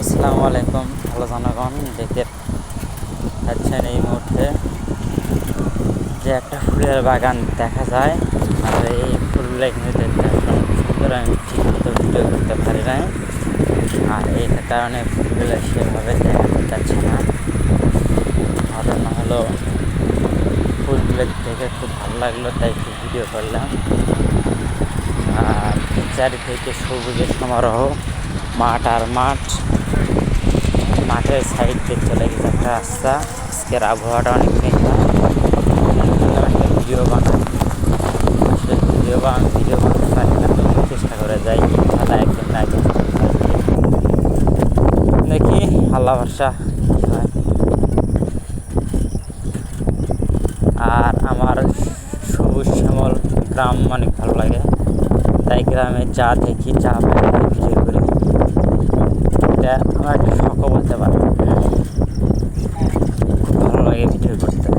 আসসালামু আলাইকুম। ভালো জনগণ, দেখতে পাচ্ছেন এই মুহূর্তে যে একটা ফুলের বাগান দেখা যায়। আর এই ফুলগুলো কিন্তু দেখতে এখন সুন্দর। আমি ঠিক মতো ভিডিও করতে পারি নাই। আর এই কারণে ফুলগুলো সেভাবে দেখা যাচ্ছে না। ঘটনা হলো ফুলগুলো দেখে খুব ভালো লাগল, তাই একটু ভিডিও করলাম। আর চারিদিকে সবুজের সমারোহ, মাঠ আর মাঠ। মাঠের সাইড দিয়ে চলে গেছে একটা রাস্তা। আজকের আবহাওয়াটা অনেক মেঘলা। ভিডিও বানাই ভিডিও ভিডিও বানাতে পারি না চেষ্টা করে যাই। ইনশাল্লাহ একদিন দেখি, আল্লাহ ভরসা। আর আমার সবুজ শ্যামল গ্রাম অনেক ভালো লাগে। তাই গ্রামে যা দেখি যা ভিডিও করি। এটা আমার manhã de dia